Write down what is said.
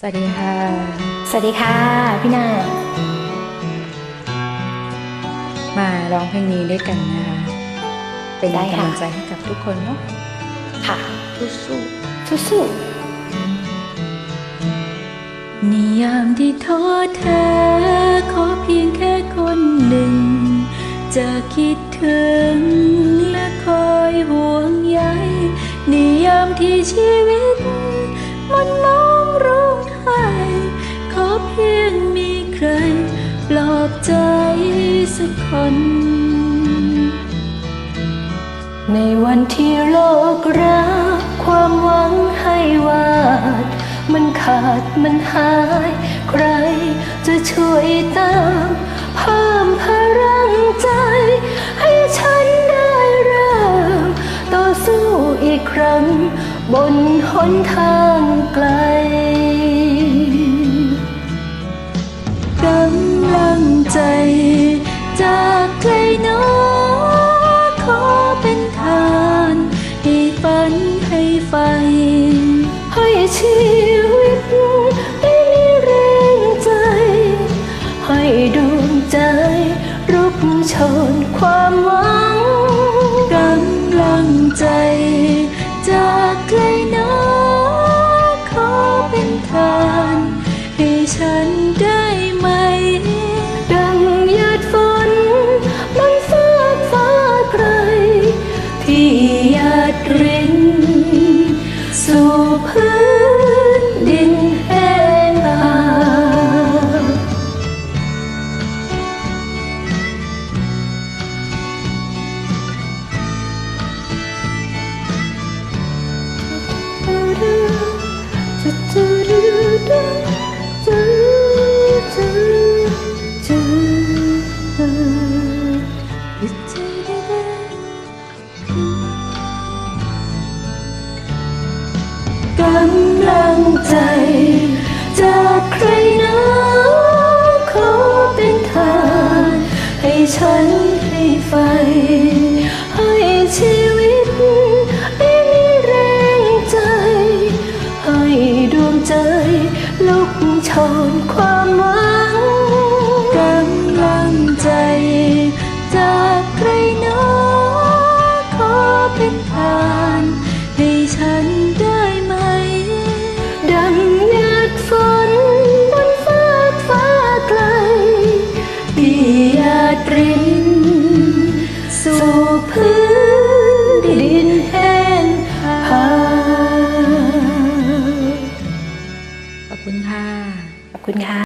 สวัสดีค่ะ สวัสดีค่ะ พี่นา มาร้องเพลงนี้ด้วยกันนะคะ เป็นได้กำค่ะลังใจให้กับทุกคนเนาะ ค่ะ สู้ๆสู้นิยามที่ท้อแท้ขอเพียงแค่คนหนึ่ง จะคิดถึงและคอยห่วงใยนิยามที่ชีวิต อบใจสักคน ในวันที่โลกรักความหวังให้วาด มันขาดมันหาย ใครจะช่วยติมเพิ่มพลังใจ ให้ฉันได้เริ่มต่อสู้อีกครั้ง บนหนทางไกล ใจจากใครหนอขอเป็นทานให้ฝันให้ไฟให้ชีวิตได้มีแรงใจ ให้ดวงใจรุกชนความหวังกำลังใจจากใครหนอขอเป็นทานให้ฉัน กำลังใจ จากใครนะขอเป็นทานให้ฉันให้ไฟ ให้ชีวิตได้มีแรงใจ ให้ดวงใจลุกชนความ ค่ะ